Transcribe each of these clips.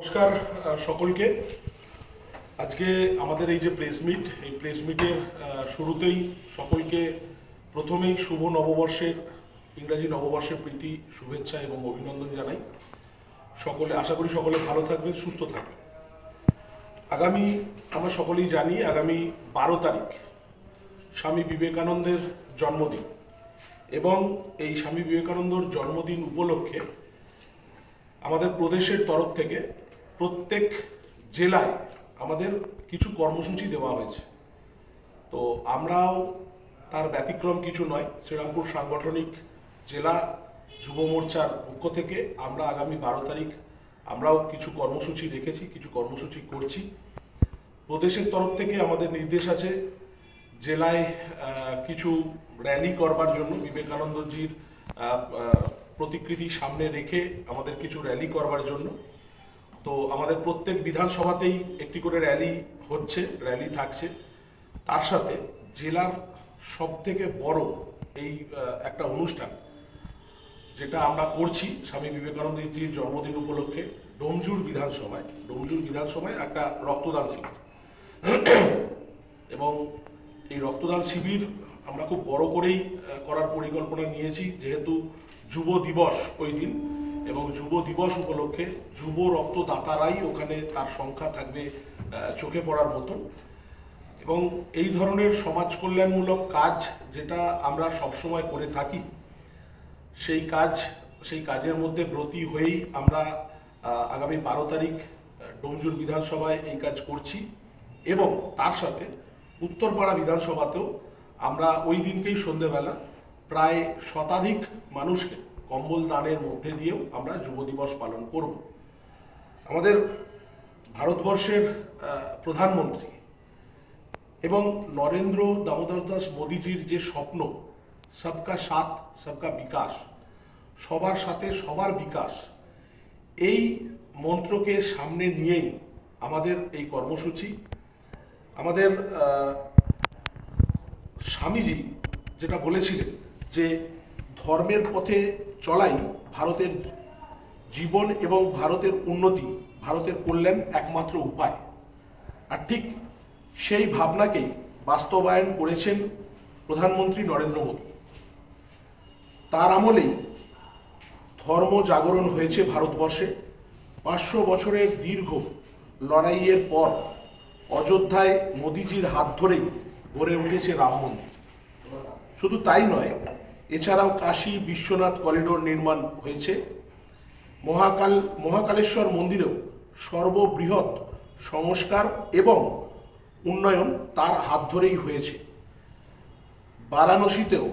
নমস্কার সকলকে। আজকে আমাদের এই যে প্রেস মিট এই প্রেস মিটের শুরুতেই সকলকে প্রথমেই শুভ নববর্ষের ইংরাজি নববর্ষের প্রীতি, শুভেচ্ছা এবং অভিনন্দন জানাই। সকলে, আশা করি সকলে ভালো থাকবেন, সুস্থ থাকবেন। আগামী, আমরা সকলেই জানি, আগামী বারো তারিখ স্বামী বিবেকানন্দের জন্মদিন এবং এই স্বামী বিবেকানন্দর জন্মদিন উপলক্ষে আমাদের প্রদেশের তরফ থেকে প্রত্যেক জেলায় আমাদের কিছু কর্মসূচি দেওয়া হয়েছে। তো আমরাও তার ব্যতিক্রম কিছু নয়, শ্রীরামপুর সাংগঠনিক জেলা যুব মোর্চার পক্ষ থেকে আমরা আগামী বারো তারিখ আমরাও কিছু কর্মসূচি রেখেছি কিছু কর্মসূচি করছি। প্রদেশের তরফ থেকে আমাদের নির্দেশ আছে জেলায় কিছু র্যালি করবার জন্য। বিবেকানন্দজির প্রতিকৃতি সামনে রেখে আমাদের কিছু র্যালি করবার জন্য। তো আমাদের প্রত্যেক বিধানসভাতেই একটি করে র্যালি হচ্ছে, র্যালি থাকছে। তার সাথে জেলার সব থেকে বড় এই একটা অনুষ্ঠান যেটা আমরা করছি স্বামী বিবেকানন্দজির জন্মদিন উপলক্ষে ডোমজুর বিধানসভায় ডোমজুর বিধানসভায় একটা রক্তদান শিবির। এবং এই রক্তদান শিবির আমরা খুব বড় করেই করার পরিকল্পনা নিয়েছি, যেহেতু যুব দিবস ওই দিন। এবং যুব দিবস উপলক্ষে যুব রক্তদাতারাই ওখানে তার সংখ্যা থাকবে চোখে পড়ার মতন। এবং এই ধরনের সমাজ কল্যাণমূলক কাজ যেটা আমরা সবসময় করে থাকি, সেই কাজ, সেই কাজের মধ্যে ব্রতী হয়েই আমরা আগামী বারো তারিখ ডোমজুর বিধানসভায় এই কাজ করছি এবং তার সাথে উত্তরপাড়া বিধানসভাতেও আমরা ওই দিনকেই সন্ধেবেলা প্রায় শতাধিক মানুষকে কম্বল দানের মধ্যে দিয়েও আমরা যুব দিবস পালন করব। আমাদের ভারতবর্ষের প্রধানমন্ত্রী এবং নরেন্দ্র দামোদর দাস মোদিজির যে স্বপ্ন, সবকা সাথ, সবকা বিকাশ, সবার সাথে সবার বিকাশ, এই মন্ত্রকে সামনে নিয়েই আমাদের এই কর্মসূচি। আমাদের স্বামীজি যেটা বলেছিলেন যে ধর্মের পথে চলাই ভারতের জীবন এবং ভারতের উন্নতি, ভারতের কল্যাণ একমাত্র উপায়। আর ঠিক সেই ভাবনাকেই বাস্তবায়ন করেছেন প্রধানমন্ত্রী নরেন্দ্র মোদী। তার আমলেই ধর্ম জাগরণ হয়েছে ভারতবর্ষে। পাঁচশো বছরের দীর্ঘ লড়াইয়ের পর অযোধ্যায় মোদিজির হাত ধরেই গড়ে উঠেছে রাম মন্দির। শুধু তাই নয় এছাড়াও কাশী বিশ্বনাথ করিডোর নির্মাণ হয়েছে। মহাকাল, মহাকালেশ্বর মন্দিরেও সর্ববৃহৎ সংস্কার এবং উন্নয়ন তার হাত ধরেই হয়েছে। বারাণসীতেও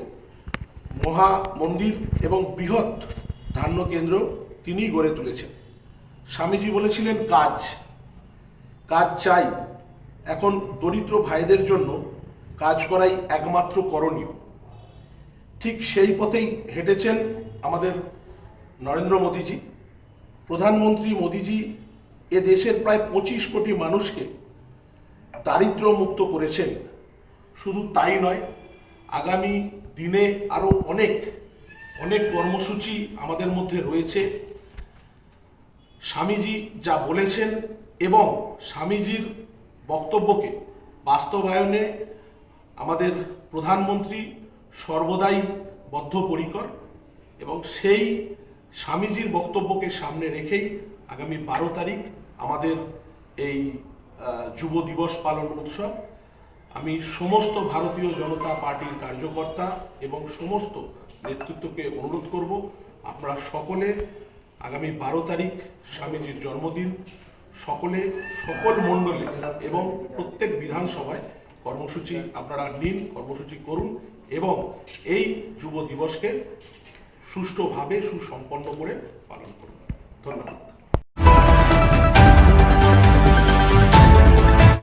মহা মন্দির এবং বৃহৎ ধান্য কেন্দ্র তিনিই গড়ে তুলেছেন। স্বামীজি বলেছিলেন, কাজ। কাজ চাই। এখন দরিদ্র ভাইদের জন্য কাজ করাই একমাত্র করণীয়। ঠিক সেই পথেই হেঁটেছেন আমাদের নরেন্দ্র মোদীজি। প্রধানমন্ত্রী মোদীজি এ দেশের প্রায় পঁচিশ কোটি মানুষকে দারিদ্র মুক্ত করেছেন। শুধু তাই নয়, আগামী দিনে আরও অনেক অনেক কর্মসূচি আমাদের মধ্যে রয়েছে। স্বামীজি যা বলেছেন এবং স্বামীজির বক্তব্যকে বাস্তবায়নে আমাদের প্রধানমন্ত্রী সর্বদাই বদ্ধপরিকর এবং সেই স্বামীজির বক্তব্যকে সামনে রেখেই আগামী বারো তারিখ আমাদের এই যুব দিবস পালন উৎসব। আমি সমস্ত ভারতীয় জনতা পার্টির কার্যকর্তা এবং সমস্ত নেতৃত্বকে অনুরোধ করব, আপনারা সকলে আগামী বারো তারিখ স্বামীজির জন্মদিন, সকলে, সকল মণ্ডলে এবং প্রত্যেক বিধানসভায় কর্মসূচি আপনারা নিন, কর্মসূচি করুন। এবং এই যুব দিবসকে সুষ্ঠুভাবে সুসম্পন্ন করে পালন করব ধন্যবাদ।